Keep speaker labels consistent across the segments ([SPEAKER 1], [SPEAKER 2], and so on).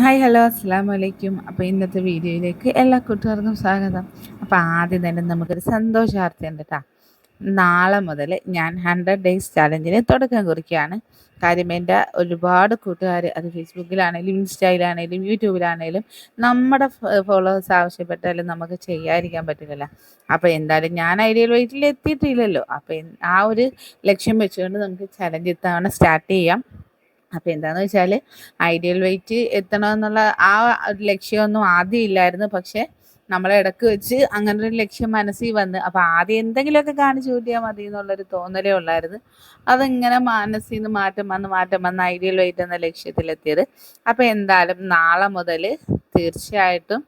[SPEAKER 1] Hi hello അസ്സാം വലൈക്കും അപ്പോൾ ഇന്നത്തെ വീഡിയോയിലേക്ക് എല്ലാ കൂട്ടുകാർക്കും സ്വാഗതം. അപ്പോൾ ആദ്യം തന്നെ നമുക്കൊരു സന്തോഷാർത്ഥിയുണ്ട് കേട്ടോ നാളെ മുതൽ ഞാൻ ഹൺഡ്രഡ് ഡേയ്സ് ചാലഞ്ചിന് തുടക്കം കുറിക്കുകയാണ്. കാര്യം എന്റെ ഒരുപാട് കൂട്ടുകാർ അത് ഫേസ്ബുക്കിലാണെങ്കിലും ഇൻസ്റ്റയിലാണേലും യൂട്യൂബിലാണെങ്കിലും നമ്മുടെ ഫോളോവേഴ്സ് ആവശ്യപ്പെട്ടാലും നമുക്ക് ചെയ്യാതിരിക്കാൻ പറ്റില്ല അപ്പോൾ എന്തായാലും ഞാൻ ഐഡിയൽ വെയിറ്റിൽ എത്തിയിട്ടില്ലല്ലോ. അപ്പോൾ ആ ഒരു ലക്ഷ്യം വെച്ചുകൊണ്ട് നമുക്ക് ചലഞ്ച് ഇത്തവണ സ്റ്റാർട്ട് ചെയ്യാം. അപ്പോൾ എന്താണെന്ന് വെച്ചാൽ ഐഡിയൽ വെയിറ്റ് എത്തണമെന്നുള്ള ആ ഒരു ലക്ഷ്യമൊന്നും ആദ്യം ഇല്ലായിരുന്നു. പക്ഷേ നമ്മളെ ഇടയ്ക്ക് വെച്ച് അങ്ങനെ ഒരു ലക്ഷ്യം മനസ്സിൽ വന്ന് അപ്പോൾ ആദ്യം എന്തെങ്കിലുമൊക്കെ കാണിച്ചു കൂട്ടിയാൽ മതി എന്നുള്ളൊരു തോന്നലേ ഉള്ളായിരുന്നു. അതിങ്ങനെ മനസ്സിൽ നിന്ന് മാറ്റം വന്ന് മാറ്റം വന്ന് ഐഡിയൽ വെയിറ്റ് എന്ന ലക്ഷ്യത്തിലെത്തിയത്. അപ്പോൾ എന്തായാലും നാളെ മുതൽ തീർച്ചയായിട്ടും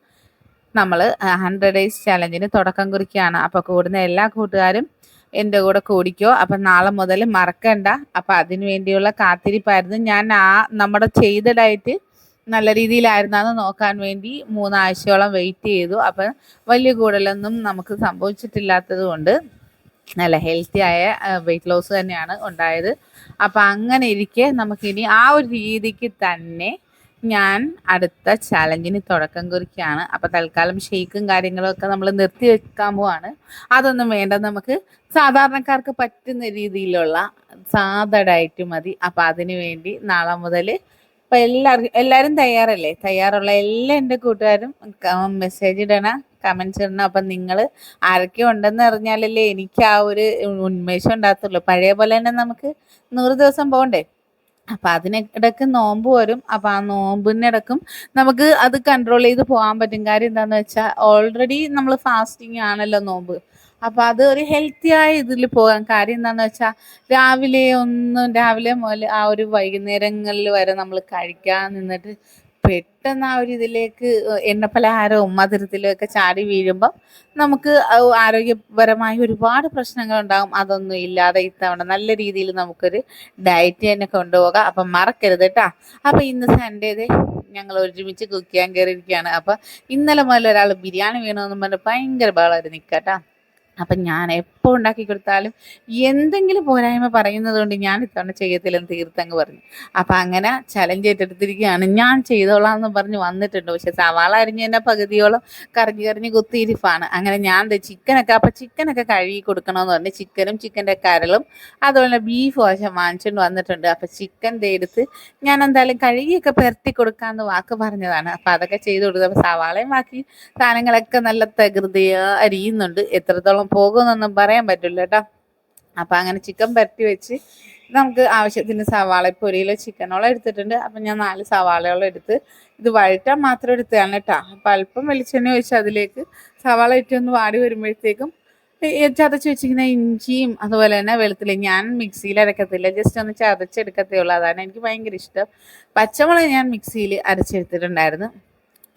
[SPEAKER 1] നമ്മൾ ഹൺഡ്രഡ് ഡേയ്സ് ചലഞ്ചിന് തുടക്കം കുറിക്കുകയാണ്. അപ്പോൾ കൂടുന്ന എല്ലാ കൂട്ടുകാരും എന്റെ കൂടെ കൂടിക്കോ. അപ്പം നാളെ മുതൽ മറക്കണ്ട. അപ്പം അതിനു വേണ്ടിയുള്ള കാത്തിരിപ്പായിരുന്നു. ഞാൻ ആ നമ്മുടെ ചെയ്ത ഡയറ്റ് നല്ല രീതിയിലായിരുന്നാന്ന് നോക്കാൻ വേണ്ടി മൂന്നാഴ്ചയോളം വെയിറ്റ് ചെയ്തു. അപ്പം വലിയ കൂടുതലൊന്നും നമുക്ക് സംഭവിച്ചിട്ടില്ലാത്തത് കൊണ്ട് നല്ല ഹെൽത്തി ആയ വെയിറ്റ് ലോസ് തന്നെയാണ് ഉണ്ടായത്. അപ്പം അങ്ങനെ ഇരിക്കെ നമുക്കിനി ആ ഒരു രീതിക്ക് തന്നെ ഞാൻ അടുത്ത ചാലഞ്ചിന് തുടക്കം കുറിക്കുകയാണ്. അപ്പോൾ തൽക്കാലം ഷെയ്ക്കും കാര്യങ്ങളും ഒക്കെ നമ്മൾ നിർത്തി വെക്കാൻ പോവാണ്. അതൊന്നും വേണ്ട. നമുക്ക് സാധാരണക്കാർക്ക് പറ്റുന്ന രീതിയിലുള്ള സാധടായിട്ട് മതി. അപ്പോൾ അതിനു വേണ്ടി നാളെ മുതൽ ഇപ്പം എല്ലാവർക്കും എല്ലാവരും തയ്യാറല്ലേ? തയ്യാറുള്ള എല്ലാ എന്റെ കൂട്ടുകാരും മെസ്സേജ് ഇടണം കമൻസ് ഇടണം. അപ്പം നിങ്ങൾ ആരൊക്കെ ഉണ്ടെന്ന് അറിഞ്ഞാലല്ലേ എനിക്ക് ആ ഒരു ഉന്മേഷം ഉണ്ടാകത്തുള്ളൂ. പഴയ പോലെ തന്നെ നമുക്ക് നൂറ് ദിവസം പോകണ്ടേ അപ്പം അതിനിടക്ക് നോമ്പ് വരും. അപ്പം ആ നോമ്പിനിടക്കും നമുക്ക് അത് കൺട്രോൾ ചെയ്ത് പോകാൻ പറ്റും. കാര്യം എന്താണെന്ന് വെച്ചാൽ ഓൾറെഡി നമ്മൾ ഫാസ്റ്റിംഗ് ആണല്ലോ നോമ്പ്. അപ്പം അത് ഒരു ഹെൽത്തി ആയ ഇതിൽ പോകാൻ കാര്യം എന്താണെന്ന് വെച്ചാൽ രാവിലെ ഒന്നും രാവിലെ മുതൽ ആ ഒരു വൈകുന്നേരങ്ങളിൽ വരെ നമ്മൾ കഴിക്കാൻ നിന്നിട്ട് പെട്ടെന്ന് ആ ഒരു ഇതിലേക്ക് എണ്ണപ്പലഹാരവും മധുരത്തിലും ഒക്കെ ചാടി വീഴുമ്പം നമുക്ക് ആരോഗ്യപരമായി ഒരുപാട് പ്രശ്നങ്ങൾ ഉണ്ടാകും. അതൊന്നും ഇല്ലാതെ ഇത്തവണ നല്ല രീതിയിൽ നമുക്കൊരു ഡയറ്റ് തന്നെ കൊണ്ടുപോകാം. അപ്പം മറക്കരുത് കേട്ടോ അപ്പം ഇന്ന് സൺഡേതെ ഞങ്ങൾ ഒരുമിച്ച് കുക്ക് ചെയ്യാൻ കയറിയിരിക്കുകയാണ് അപ്പം ഇന്നലെ മുതൽ ഒരാൾ ബിരിയാണി വേണമെന്ന് പറഞ്ഞ് ഭയങ്കര ബഹളമായിരുന്നു കേട്ടാ അപ്പം ഞാൻ എപ്പോൾ ഉണ്ടാക്കി കൊടുത്താലും എന്തെങ്കിലും പോരായ്മ പറയുന്നത് കൊണ്ട് ഞാൻ ഇത്തവണ ചെയ്യത്തില്ലെന്ന് തീർത്തങ്ങ് പറഞ്ഞു. അപ്പം അങ്ങനെ ചലഞ്ച് ഏറ്റെടുത്തിരിക്കുകയാണ്. ഞാൻ ചെയ്തോളാം എന്ന് പറഞ്ഞ് വന്നിട്ടുണ്ട്. പക്ഷെ സവാള അരിഞ്ഞ് തന്നെ പകുതിയോളം കറിഞ്ഞ് കറിഞ്ഞ് കുത്തിയിരിപ്പാണ് അങ്ങനെ ഞാൻ ചിക്കനൊക്കെ അപ്പം ചിക്കനൊക്കെ കഴുകി കൊടുക്കണമെന്ന് പറഞ്ഞ് ചിക്കനും ചിക്കന്റെ കരളും അതുപോലെ ബീഫ് വശം വാങ്ങിച്ചുകൊണ്ട് വന്നിട്ടുണ്ട്. അപ്പം ചിക്കൻ എടുത്ത് ഞാൻ എന്തായാലും കഴുകിയൊക്കെ പെരട്ടി കൊടുക്കാമെന്ന് വാക്ക് പറഞ്ഞതാണ്. അപ്പം അതൊക്കെ ചെയ്ത് കൊടുത്തു അപ്പം സവാളയും ബാക്കി സാധനങ്ങളൊക്കെ നല്ല തകൃതിയാ അരിയുന്നുണ്ട്. എത്രത്തോളം പോകുമെന്നൊന്നും പറയാൻ പറ്റില്ല കേട്ടോ അപ്പം അങ്ങനെ ചിക്കൻ പരത്തി വെച്ച് നമുക്ക് ആവശ്യത്തിന് സവാള ഇപ്പോൾ ഒരു കിലോ ചിക്കനോളം എടുത്തിട്ടുണ്ട്. അപ്പം ഞാൻ നാല് സവാളയോളം എടുത്ത് ഇത് വഴറ്റാൻ മാത്രം എടുത്തതാണ് കേട്ടോ അപ്പം അല്പം വെളിച്ചെണ്ണ ഒഴിച്ച് അതിലേക്ക് സവാള ഇട്ടൊന്ന് വാടി വരുമ്പോഴത്തേക്കും ചതച്ച് വെച്ചിരിക്കുന്ന ഇഞ്ചിയും അതുപോലെ തന്നെ വെളുത്തുള്ളി ഞാൻ മിക്സിയിൽ അരക്കത്തില്ല. ജസ്റ്റ് ഒന്ന് ചതച്ചെടുക്കത്തേ ഉള്ളൂ. അതാണ് എനിക്ക് ഭയങ്കര ഇഷ്ടം. പച്ചമുളക് ഞാൻ മിക്സിയിൽ അരച്ചെടുത്തിട്ടുണ്ടായിരുന്നു.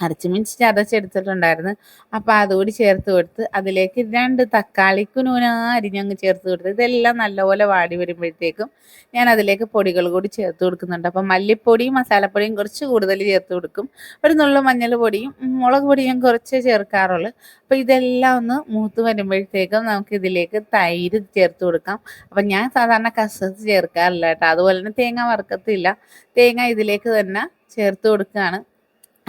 [SPEAKER 1] അരച്ച് മീൻസ് ചതച്ചെടുത്തിട്ടുണ്ടായിരുന്നു അപ്പോൾ അതുകൂടി ചേർത്ത് കൊടുത്ത് അതിലേക്ക് രണ്ട് തക്കാളിക്കുനൂന അരിഞ്ഞ് അരിഞ്ഞങ്ങ് ചേർത്ത് കൊടുത്ത് ഇതെല്ലാം നല്ലപോലെ വാടി വരുമ്പോഴത്തേക്കും ഞാൻ അതിലേക്ക് പൊടികൾ കൂടി ചേർത്ത് കൊടുക്കുന്നുണ്ട്. അപ്പം മല്ലിപ്പൊടിയും മസാലപ്പൊടിയും കുറച്ച് കൂടുതൽ ചേർത്ത് കൊടുക്കും. ഒരു നുള്ള മഞ്ഞൾ പൊടിയും മുളക് പൊടിയും കുറച്ച് ചേർക്കാറുള്ളൂ. അപ്പോൾ ഇതെല്ലാം ഒന്ന് മൂത്ത് വരുമ്പോഴത്തേക്കും നമുക്ക് ഇതിലേക്ക് തൈര് ചേർത്ത് കൊടുക്കാം. അപ്പം ഞാൻ സാധാരണ കസത്ത് ചേർക്കാറില്ല കേട്ടോ. അതുപോലെ തന്നെ തേങ്ങ വറുക്കത്തില്ല. തേങ്ങ ഇതിലേക്ക് തന്നെ ചേർത്ത് കൊടുക്കുകയാണ്.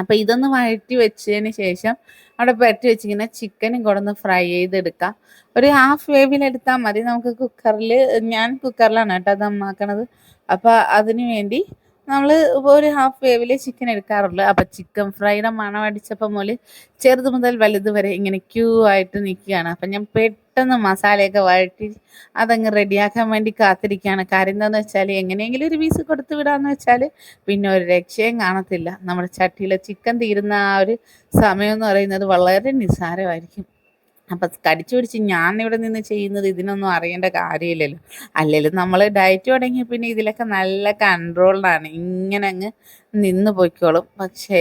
[SPEAKER 1] അപ്പോൾ ഇതൊന്ന് വഴറ്റി വെച്ചതിന് ശേഷം അവിടെ പരട്ടി വെച്ചിങ്ങനെ ചിക്കനും കൂടെ ഒന്ന് ഫ്രൈ ചെയ്തെടുക്കാം. ഒരു ഹാഫ് വേവിലെടുത്താൽ മതി. നമുക്ക് കുക്കറിൽ ഞാൻ കുക്കറിലാണ് കേട്ടോ അത് നന്നാക്കണത്. അപ്പോൾ അതിന് വേണ്ടി നമ്മൾ ഒരു ഹാഫ് വേവിൽ ചിക്കൻ എടുക്കാറുള്ളൂ. അപ്പം ചിക്കൻ ഫ്രൈയുടെ മണം അടിച്ചപ്പോൾ മുതൽ ചെറുത് മുതൽ വലുത് വരെ ഇങ്ങനെ ക്യൂ ആയിട്ട് നിൽക്കുകയാണ്. അപ്പം ഞാൻ പെട്ടെന്ന് മസാലയൊക്കെ വഴറ്റി അതങ്ങ് റെഡിയാക്കാൻ വേണ്ടി കാത്തിരിക്കുകയാണ്. കാര്യം എന്താണെന്ന് വെച്ചാൽ എങ്ങനെയെങ്കിലും ഒരു പീസ് കൊടുത്തു വിടാമെന്ന് വെച്ചാൽ പിന്നെ ഒരു രക്ഷയും കാണത്തില്ല. നമ്മുടെ ചട്ടിയിലെ ചിക്കൻ തീരുന്ന ആ ഒരു സമയം എന്ന് പറയുന്നത് വളരെ നിസ്സാരമായിരിക്കും. അപ്പം കടിച്ചു പിടിച്ച് ഞാൻ ഇവിടെ നിന്ന് ചെയ്യുന്നത് ഇതിനൊന്നും അറിയേണ്ട കാര്യമില്ലല്ലോ. അല്ലെങ്കിലും നമ്മൾ ഡയറ്റ് തുടങ്ങിയ പിന്നെ ഇതിലൊക്കെ നല്ല കൺട്രോൾഡാണ് ഇങ്ങനെ അങ്ങ് നിന്ന് പോയിക്കോളും. പക്ഷേ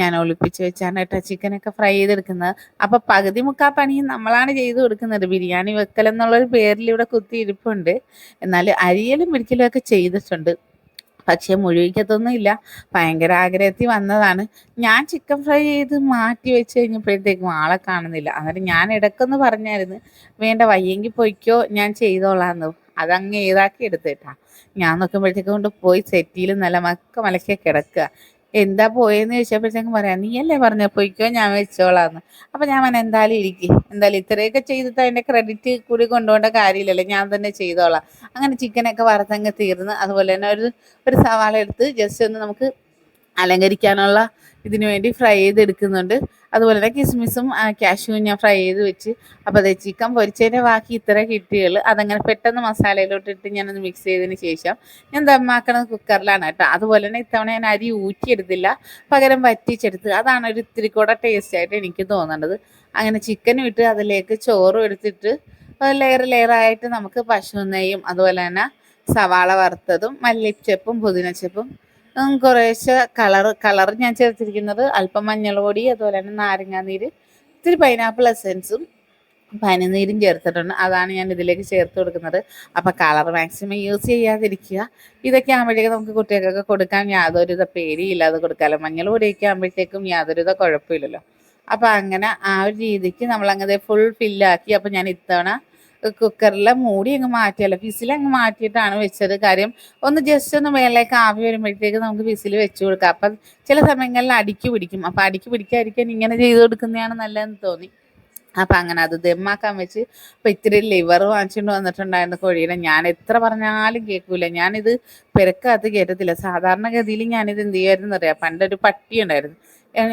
[SPEAKER 1] ഞാൻ ഒളിപ്പിച്ച് വെച്ചാണ് കേട്ടോ ചിക്കനൊക്കെ ഫ്രൈ ചെയ്തെടുക്കുന്നത്. അപ്പം പകുതി മുക്കാ പണിയും നമ്മളാണ് ചെയ്തു കൊടുക്കുന്നത്. ബിരിയാണി വെക്കൽ എന്നുള്ളൊരു പേരിൽ ഇവിടെ കുത്തി ഇരിപ്പുണ്ട് എന്നാൽ അരിയലും പിടിക്കലും ഒക്കെ ചെയ്തിട്ടുണ്ട്. പക്ഷേ ഇല്ല ഭയങ്കര ആഗ്രഹത്തിൽ വന്നതാണ്. ഞാൻ ചിക്കൻ ഫ്രൈ ചെയ്ത് മാറ്റി വെച്ച് കഴിഞ്ഞപ്പോഴത്തേക്കും ആളെ കാണുന്നില്ല. അന്നേരം ഞാൻ ഇടയ്ക്കൊന്ന് പറഞ്ഞായിരുന്നു വേണ്ട വയ്യെങ്കിൽ പോയിക്കോ ഞാൻ ചെയ്തോളാന്ന്. അതങ്ങ് ഏതാക്കി എടുത്തിട്ടാ ഞാൻ നോക്കുമ്പോഴത്തേക്കും കൊണ്ട് പോയി സെറ്റിയിൽ നല്ല മക്ക മലക്കെ കിടക്കുക. എന്താ പോയെന്ന് ചോദിച്ചപ്പോഴത്തേക്കും പറയാം നീയല്ലേ പറഞ്ഞ പൊയ്ക്കോ ഞാൻ വെച്ചോളാന്ന്. അപ്പം ഞാൻ പറഞ്ഞ എന്തായാലും ഇരിക്കും. എന്തായാലും ഇത്രയൊക്കെ ചെയ്തിട്ട് അതിന്റെ ക്രെഡിറ്റ് കൂടി കൊണ്ടുപോകേണ്ട കാര്യമില്ലല്ലോ ഞാൻ തന്നെ ചെയ്തോളാം. അങ്ങനെ ചിക്കനൊക്കെ വറുത്തങ്ങ് തീർന്ന് അതുപോലെ തന്നെ ഒരു ഒരു സവാള എടുത്ത് ജസ്റ്റ് ഒന്ന് നമുക്ക് അലങ്കരിക്കാനുള്ള ഇതിന് വേണ്ടി ഫ്രൈ ചെയ്തെടുക്കുന്നുണ്ട്. അതുപോലെ തന്നെ കിസ്മിസും കാഷ്യൂവും ഞാൻ ഫ്രൈ ചെയ്ത് വെച്ച്. അപ്പോൾ അതെ ചിക്കൻ പൊരിച്ചതിന്റെ ബാക്കി ഇത്ര കിട്ടിയുള്ളൂ അതങ്ങനെ പെട്ടെന്ന് മസാലയിലോട്ട് ഇട്ട് ഞാനൊന്ന് മിക്സ് ചെയ്തതിന് ശേഷം ഞാൻ ദമ്മാക്കണത് കുക്കറിലാണ് കേട്ടോ. അതുപോലെ തന്നെ ഇത്തവണ ഞാൻ അരി ഊറ്റിയെടുത്തില്ല. പകരം വറ്റിച്ചെടുത്ത്. അതാണ് ഒരു ഇത്തിരി കൂടെ ടേസ്റ്റ് ആയിട്ട് എനിക്ക് തോന്നേണ്ടത് അങ്ങനെ ചിക്കനും ഇട്ട് അതിലേക്ക് ചോറും എടുത്തിട്ട് ലെയർ ലെയറായിട്ട് നമുക്ക് പശു നെയ്യും അതുപോലെ തന്നെ സവാള വറുത്തതും മല്ലിച്ചപ്പും പുതിനച്ചപ്പും കുറേശ്ശെ കളർ കളർ ഞാൻ ചേർത്തിരിക്കുന്നത് അല്പം മഞ്ഞൾ പൊടി അതുപോലെ തന്നെ നാരങ്ങാനീര് ഇത്തിരി പൈനാപ്പിൾ എസെൻസും പനിനീരും ചേർത്തിട്ടുണ്ട്. അതാണ് ഞാൻ ഇതിലേക്ക് ചേർത്ത് കൊടുക്കുന്നത്. അപ്പോൾ കളർ മാക്സിമം യൂസ് ചെയ്യാതിരിക്കുക. ഇതൊക്കെ ആകുമ്പോഴേക്കും നമുക്ക് കുട്ടികൾക്കൊക്കെ കൊടുക്കാൻ യാതൊരുവിധ പേടിയില്ലാതെ കൊടുക്കാമല്ലോ മഞ്ഞൾ പൊടിയൊക്കെ ആകുമ്പോഴത്തേക്കും യാതൊരുവിധ കുഴപ്പമില്ലല്ലോ. അപ്പോൾ അങ്ങനെ ആ ഒരു രീതിക്ക് നമ്മളങ്ങനെ ഫുൾ ഫില്ലാക്കി അപ്പോൾ ഞാൻ ഇത്തവണ കുക്കറിലെ മൂടി അങ്ങ് മാറ്റിയല്ലോ ഫിസിൽ അങ്ങ് മാറ്റിയിട്ടാണ് വെച്ചത്. കാര്യം ഒന്ന് ജസ്റ്റ് ഒന്ന് മേളിലേക്ക് ആവി വരുമ്പോഴത്തേക്ക് നമുക്ക് ഫിസിൽ വെച്ച് കൊടുക്കാം. അപ്പം ചില സമയങ്ങളിൽ അടിക്ക് പിടിക്കും. അപ്പം അടിക്ക് പിടിക്കാതിരിക്കാൻ ഇങ്ങനെ ചെയ്ത് കൊടുക്കുന്നതാണ് നല്ലതെന്ന് തോന്നി. അപ്പം അങ്ങനെ അത് ദമ്മാക്കാൻ വെച്ച് അപ്പം ഇത്തിരി ലിവർ വാങ്ങിച്ചുകൊണ്ട് വന്നിട്ടുണ്ടായിരുന്നു കോഴിയുടെ. ഞാൻ എത്ര പറഞ്ഞാലും കേൾക്കൂല. ഞാനിത് പെരക്കകത്ത് കയറ്റത്തില്ല. സാധാരണഗതിയിൽ ഞാനിത് എന്ത് ചെയ്യുമായിരുന്നു അറിയാം? പണ്ടൊരു പട്ടി ഉണ്ടായിരുന്നു.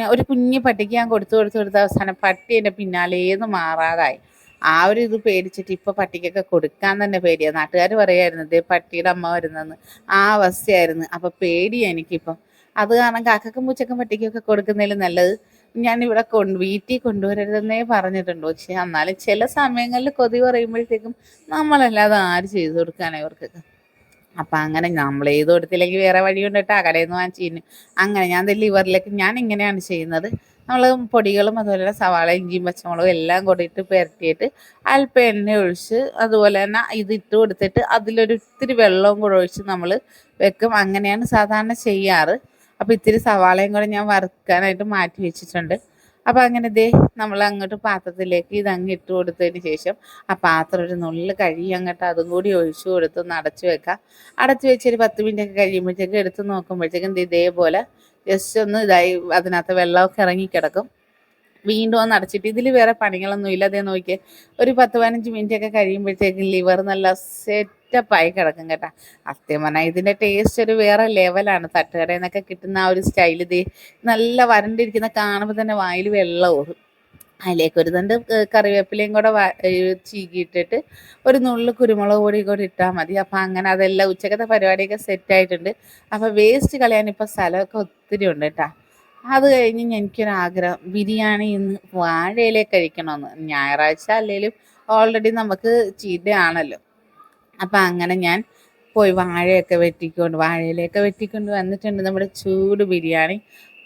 [SPEAKER 1] ഒരു കുഞ്ഞു പട്ടിക്ക് ഞാൻ കൊടുത്തു കൊടുത്തു കൊടുത്ത അവസാനം പട്ടി എന്റെ പിന്നാലേന്ന് മാറാതായി. ആ ഒരു ഇത് പേടിച്ചിട്ട് ഇപ്പൊ പട്ടിക്കൊക്കെ കൊടുക്കാൻ തന്നെ പേടിയാ. നാട്ടുകാർ പറയായിരുന്നു ദേ പട്ടിയുടെ അമ്മ വരുന്നെന്ന്. ആ അവസ്ഥയായിരുന്നു. അപ്പൊ പേടിയാ എനിക്കിപ്പം. അത് കാരണം കാക്കക്കും പൂച്ചക്കും പട്ടിക്കൊക്കെ കൊടുക്കുന്നതിൽ നല്ലത് ഞാൻ ഇവിടെ കൊണ്ട് വീട്ടിൽ കൊണ്ടുവരരുതെന്നേ പറഞ്ഞിട്ടുണ്ട്. പക്ഷെ എന്നാലും ചില സമയങ്ങളിൽ കൊതി പറയുമ്പോഴത്തേക്കും നമ്മളല്ലാതെ ആര് ചെയ്തു കൊടുക്കാനാ ഇവർക്കൊക്കെ? അപ്പം അങ്ങനെ നമ്മൾ ചെയ്ത് കൊടുത്തില്ലെങ്കിൽ വേറെ വഴി കേട്ടോ കടയിൽ നിന്ന് വാങ്ങിച്ചു അങ്ങനെ ഞാൻ ലിവറിലേക്ക് ഞാൻ ഇങ്ങനെയാണ് ചെയ്യുന്നത്. നമ്മൾ പൊടികളും അതുപോലെ സവാള ഇഞ്ചിയും പച്ചമുളകും എല്ലാം കൂടിയിട്ട് പുരട്ടിയിട്ട് അല്പം എണ്ണ ഒഴിച്ച് അതുപോലെ തന്നെ ഇത് ഇട്ട് കൊടുത്തിട്ട് അതിലൊരു ഇത്തിരി വെള്ളവും കൂടെ ഒഴിച്ച് നമ്മൾ വെക്കും. അങ്ങനെയാണ് സാധാരണ ചെയ്യാറ്. അപ്പോൾ ഇത്തിരി സവാളയും കൂടെ ഞാൻ വറുക്കാനായിട്ട് മാറ്റി വെച്ചിട്ടുണ്ട്. അപ്പോൾ അങ്ങനെ ദേ നമ്മൾ അങ്ങോട്ട് പാത്രത്തിലേക്ക് ഇത് അങ്ങ് ഇട്ട് കൊടുത്തതിന് ശേഷം ആ പാത്രം ഒരു നുള്ളിൽ കഴുകി അങ്ങോട്ട് അതും കൂടി ഒഴിച്ചു കൊടുത്ത് ഒന്ന് അടച്ചു വെക്കാം. അടച്ചു വെച്ച് ഒരു പത്ത് മിനിറ്റ് ഒക്കെ കഴിയുമ്പോഴത്തേക്ക് എടുത്ത് നോക്കുമ്പോഴത്തേക്കും ഇതേപോലെ ജസ്റ്റ് ഒന്ന് ഇതായി അതിനകത്ത് വെള്ളമൊക്കെ ഇറങ്ങിക്കിടക്കും വീണ്ടും ഒന്ന് അടച്ചിട്ട് ഇതിൽ വേറെ പണികളൊന്നും ഇല്ല. അതേ നോക്കിയേ ഒരു പത്ത് പതിനഞ്ച് മിനിറ്റ് ഒക്കെ കഴിയുമ്പോഴത്തേക്കും ലിവർ നല്ല സെറ്റപ്പായി കിടക്കും കേട്ടാ. സത്യം പറഞ്ഞാൽ ഇതിന്റെ ടേസ്റ്റ് ഒരു വേറെ ലെവലാണ് തട്ടുകടയിൽ നിന്നൊക്കെ കിട്ടുന്ന ആ ഒരു സ്റ്റൈൽ ഇത് നല്ല വരണ്ടിരിക്കുന്ന കാണുമ്പോൾ തന്നെ വായിൽ വെള്ളം ഊറും അതിലേക്ക് ഒരു തണ്ട് കറിവേപ്പിലയും കൂടെ ചീകിയിട്ടിട്ട് ഒരു നുള്ളു കുരുമുളക് പൊടി കൂടി ഇട്ടാൽ മതി. അപ്പം അങ്ങനെ അതെല്ലാം ഉച്ചക്കത്തെ പരിപാടിയൊക്കെ സെറ്റ് ആയിട്ടുണ്ട്. അപ്പം വേസ്റ്റ് കളയാൻ ഇപ്പം സ്ഥലമൊക്കെ ഒത്തിരി ഉണ്ട് കേട്ടോ അത് കഴിഞ്ഞ് എനിക്കൊരാഗ്രഹം ബിരിയാണി ഇന്ന് വാഴയിലേക്ക് കഴിക്കണമെന്ന് ഞായറാഴ്ച അല്ലെങ്കിലും ഓൾറെഡി നമുക്ക് ചീത്തയാണല്ലോ. അപ്പം അങ്ങനെ ഞാൻ പോയി വാഴയൊക്കെ വെട്ടിക്കൊണ്ട് വാഴയിലേക്ക് വെട്ടിക്കൊണ്ട് വന്നിട്ടുണ്ട് നമ്മുടെ ചൂട് ബിരിയാണി.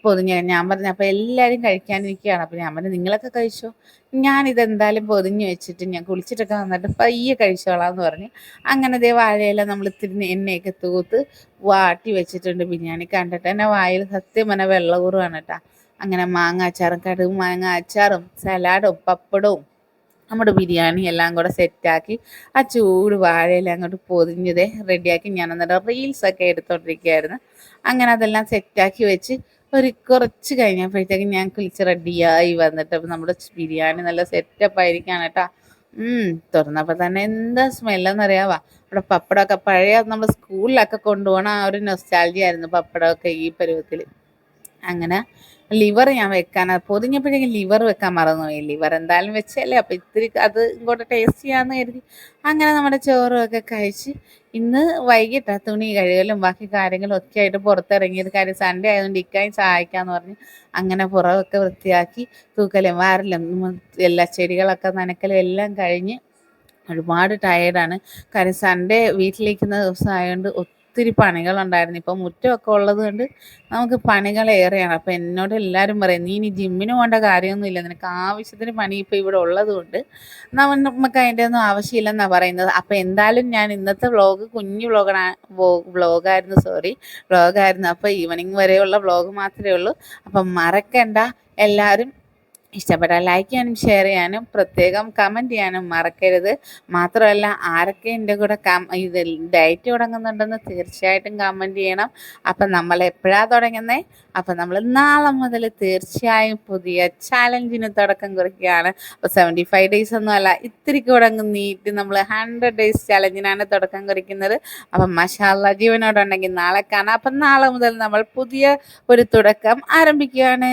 [SPEAKER 1] പൊതിഞ്ഞ് ഞാൻ പറഞ്ഞു അപ്പോൾ എല്ലാവരും കഴിക്കാനിരിക്കുകയാണ് അപ്പോൾ ഞാൻ പറഞ്ഞു നിങ്ങളൊക്കെ കഴിച്ചോ? ഞാനിത് എന്തായാലും പൊതിഞ്ഞ് വെച്ചിട്ട് ഞാൻ കുളിച്ചിട്ടൊക്കെ വന്നിട്ട് പയ്യെ കഴിച്ചോളാം പറഞ്ഞു അങ്ങനെ ദേ വാഴയില നമ്മൾ ഇത്തിരി എണ്ണയൊക്കെ തൂത്ത് വാട്ടി വെച്ചിട്ടുണ്ട് ബിരിയാണി. കണ്ടിട്ട് എന്നെ വായിൽ സത്യം പറഞ്ഞാൽ വെള്ളകൂറുവാണ് കേട്ടോ. അങ്ങനെ മാങ്ങ അച്ചാറും കടുക് മാങ്ങ അച്ചാറും സലാഡും പപ്പടവും നമ്മുടെ ബിരിയാണി എല്ലാം കൂടെ സെറ്റാക്കി ആ ചൂട് വാഴയില അങ്ങോട്ട് പൊതിഞ്ഞതേ റെഡിയാക്കി ഞാൻ എന്നിട്ട് റീൽസൊക്കെ എടുത്തോണ്ടിരിക്കുകയായിരുന്നു അങ്ങനെ അതെല്ലാം സെറ്റാക്കി വെച്ച് ഒരു കുറച്ച് കഴിഞ്ഞപ്പോഴത്തേക്കും ഞാൻ കുളിച്ച് റെഡിയായി വന്നിട്ട് അപ്പം നമ്മുടെ ബിരിയാണി നല്ല സെറ്റപ്പ് ആയിരിക്കാണ് കേട്ടോ. തുറന്നപ്പോൾ തന്നെ എന്താ സ്മെല്ലെന്ന് അറിയാവാ അവിടെ പപ്പടമൊക്കെ പഴയ നമ്മുടെ സ്കൂളിലൊക്കെ കൊണ്ടുപോകണ ആ ഒരു നൊസ്റ്റാൾജി ആയിരുന്നു പപ്പടമൊക്കെ ഈ പരുവത്തിൽ അങ്ങനെ ലിവർ ഞാൻ വെക്കാൻ പൊതിഞ്ഞപ്പോഴേക്കും ലിവർ വെക്കാൻ മറന്നുപോയി. ലിവർ എന്തായാലും വെച്ചല്ലേ അപ്പം ഇത്തിരി അത് ഇങ്ങോട്ട് ടേസ്റ്റ് ചെയ്യാമെന്ന് കരുതി. അങ്ങനെ നമ്മുടെ ചോറും ഒക്കെ കഴിച്ച് ഇന്ന് വൈകിട്ടാ തുണി കഴുകലും ബാക്കി കാര്യങ്ങളും ഒക്കെ ആയിട്ട് പുറത്തിറങ്ങിയത് കാര്യം സൺഡേ ആയതുകൊണ്ട് ഇക്കായും സഹായിക്കാന്ന് പറഞ്ഞ് അങ്ങനെ പുറമൊക്കെ വൃത്തിയാക്കി തൂക്കലും വാരലും എല്ലാ ചെടികളൊക്കെ നനക്കലും എല്ലാം കഴിഞ്ഞ് ഒരുപാട് ടയേർഡാണ് കാര്യം സൺഡേ വീട്ടിലിരിക്കുന്ന ദിവസം ആയതുകൊണ്ട് ഒത്തിരി പണികളുണ്ടായിരുന്നു. ഇപ്പം മുറ്റമൊക്കെ ഉള്ളത് കൊണ്ട് നമുക്ക് പണികൾ ഏറെയാണ്. അപ്പം എന്നോട് എല്ലാവരും പറയും നീ ഇനി ജിമ്മിന് പോകേണ്ട കാര്യമൊന്നുമില്ല നിനക്ക് ആവശ്യത്തിന് പണി ഇപ്പോൾ ഇവിടെ ഉള്ളത് കൊണ്ട് നമുക്ക് അതിന്റെ ഒന്നും ആവശ്യമില്ലെന്നാണ് പറയുന്നത്. അപ്പം എന്തായാലും ഞാൻ ഇന്നത്തെ വ്ളോഗ് കുഞ്ഞു വ്ളോഗാ വ്ളോഗായിരുന്നു സോറി വ്ളോഗായിരുന്നു അപ്പോൾ ഈവനിങ് വരെയുള്ള വ്ളോഗ് മാത്രമേ ഉള്ളൂ. അപ്പം മറക്കണ്ട. എല്ലാവരും ഇഷ്ടപ്പെട്ടാൽ ലൈക്ക് ചെയ്യാനും ഷെയർ ചെയ്യാനും പ്രത്യേകം കമന്റ് ചെയ്യാനും മറക്കരുത്. മാത്രമല്ല ആരൊക്കെ എന്റെ കൂടെ കം ഇത് ഡയറ്റ് തുടങ്ങുന്നുണ്ടെന്ന് തീർച്ചയായിട്ടും കമന്റ് ചെയ്യണം. അപ്പം നമ്മൾ എപ്പോഴാണ് തുടങ്ങുന്നത് അപ്പം നമ്മൾ നാളെ മുതൽ തീർച്ചയായും പുതിയ ചാലഞ്ചിന് തുടക്കം കുറിക്കുകയാണ്. അപ്പോൾ സെവന്റി ഫൈവ് ഡേയ്സ് ഒന്നുമല്ല ഇത്തിരി കൂടെ അങ്ങ് നമ്മൾ ഹൺഡ്രഡ് ഡേയ്സ് ചാലഞ്ചിനാണ് തുടക്കം കുറിക്കുന്നത്. അപ്പം മഷാല്ല ജീവനോടുണ്ടെങ്കിൽ നാളെ കാണാം. അപ്പം നാളെ മുതൽ നമ്മൾ പുതിയ ഒരു തുടക്കം ആരംഭിക്കുകയാണ്.